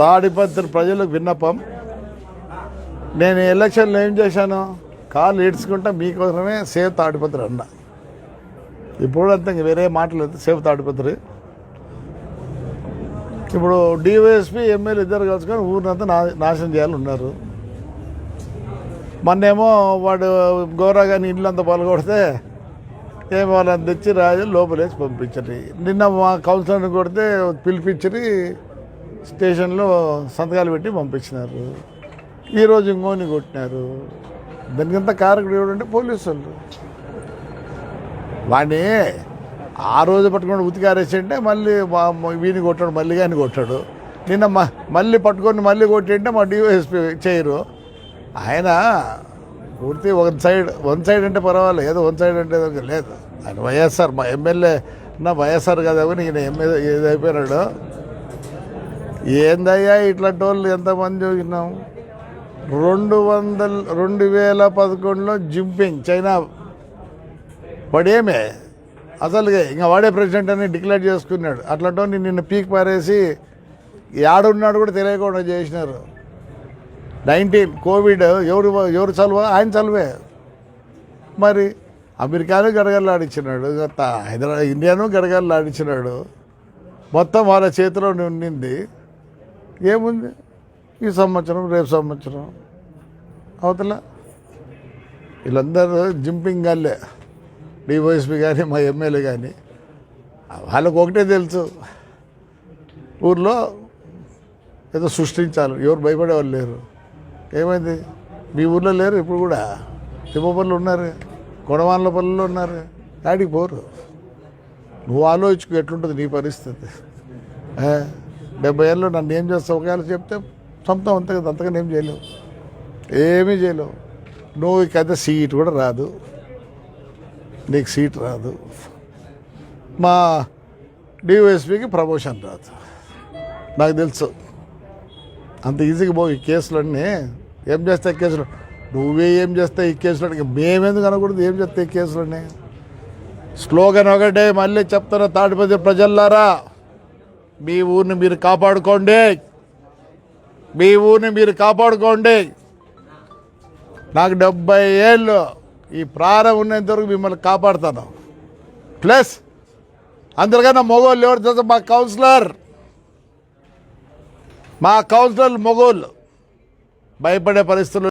తాడిపత్రి ప్రజలకు విన్నపం. నేను ఎలక్షన్లో ఏం చేశాను? కాళ్ళు ఈడ్చుకుంటా మీకోసమే సేవ్ తాడిపత్రి అన్న. ఇప్పుడు అంతా ఇంక వేరే మాటలు లేదు సేవ్ తాడిపత్రి. ఇప్పుడు డివైఎస్పీ ఎమ్మెల్యే ఇద్దరు కలుసుకొని ఊరినంతా నా నాశనం చేయాలి ఉన్నారు. మొన్నేమో వాడు గోరా కానీ ఇల్లు అంతా పలగొడితే ఏం వాళ్ళని తెచ్చి రాజు లోపలేసి పంపించరు నిన్న మా కౌన్సిలర్ని కొడితే పిలిపించి స్టేషన్లో సంతకాలు పెట్టి పంపించినారు. ఈరోజు ఇంకోని కొట్టినారు. దానికంతా కారకుడు ఎవడంటే పోలీసు వాళ్ళు వాడిని ఆ రోజు పట్టుకొని ఉతికారేసి అంటే మళ్ళీ వీని కొట్టాడు మళ్ళీ కానీ కొట్టాడు. నిన్న మ మళ్ళీ పట్టుకొని మళ్ళీ కొట్టింటే మా డివైఎస్పీ చేయరు. ఆయన పూర్తి వన్ సైడ్ వన్ సైడ్ అంటే పర్వాలేదు. ఏదో వన్ సైడ్ అంటే లేదు. ఆయన వైఎస్ఆర్ మా ఎమ్మెల్యే నా వైఎస్ఆర్ కదా అని ఈయన ఎమ్మెల్యే ఏది అయిపోయినాడు ఏందయ్యా ఇట్లాంటి వాళ్ళు ఎంతమంది చూసినాం? రెండు వందల రెండు వేల పదకొండులో జింపింగ్ చైనా వాడేమే అసలుగా ఇంకా వాడే ప్రెసిడెంట్ అని డిక్లేర్ చేసుకున్నాడు. అట్లాంటి నిన్ను పీక్ పారేసి ఏడున్నాడు కూడా తెలియకుండా చేసినారు. నైన్టీన్ కోవిడ్ ఎవరు ఎవరు చలువ? ఆయన చలువే. మరి అమెరికాను గడగల్లాడించినాడు గత హైదరాబాద్ ఇండియాను గడగల్లాడించినాడు మొత్తం వాళ్ళ చేతిలో ఉండింది ఏముంది? ఈ సంవత్సరం రేపు సంవత్సరం. అవతల వీళ్ళందరూ జింపింగ్ గల్లే. డివైఎస్పీ కానీ మా ఎమ్మెల్యే కానీ వాళ్ళకు ఒకటే తెలుసు. ఊర్లో ఏదో సృష్టించాలి. ఎవరు భయపడే వాళ్ళు లేరు. ఏమైంది? మీ ఊర్లో లేరు ఇప్పుడు కూడా? తిమ్మపల్లి ఉన్నారు. కొడవాన్ల పల్లెలో ఉన్నారు. యాడికి పోరు? నువ్వు ఆలోచించుకో ఎట్లుంటుంది నీ పరిస్థితి. డెబ్బై ఏళ్ళు నన్ను ఏం చేస్తావు? ఒకవేళ చెప్తే సొంతం అంతే కదా అంతగా ఏం చేయలేవు. ఏమీ చేయలేవు. నువ్వు ఇక సీట్ కూడా రాదు. నీకు సీట్ రాదు. మా డివైఎస్పీకి ప్రమోషన్ రాదు. నాకు తెలుసు. అంత ఈజీగా పోయి కేసులన్నీ ఏం చేస్తాయి కేసులు? నువ్వే ఏం చేస్తావు ఈ కేసులు? ఇక మేమెందుకు అనకూడదు? ఏం చేస్తాయి ఈ స్లోగన్ ఒకటే మళ్ళీ చెప్తాను తాటిపతి ప్రజల్లారా మీ ఊరిని మీరు కాపాడుకోండి. మీ ఊరిని మీరు కాపాడుకోండి. నాకు డెబ్బై ఏళ్ళు ఈ ప్రారం ఉన్నంత వరకు మిమ్మల్ని కాపాడుతాను. ప్లస్ అందరికన్నా మగవాళ్ళు ఎవరు తెలుసా? మా కౌన్సిలర్. మా కౌన్సిలర్ మొగోళ్ళు. భయపడే పరిస్థితులు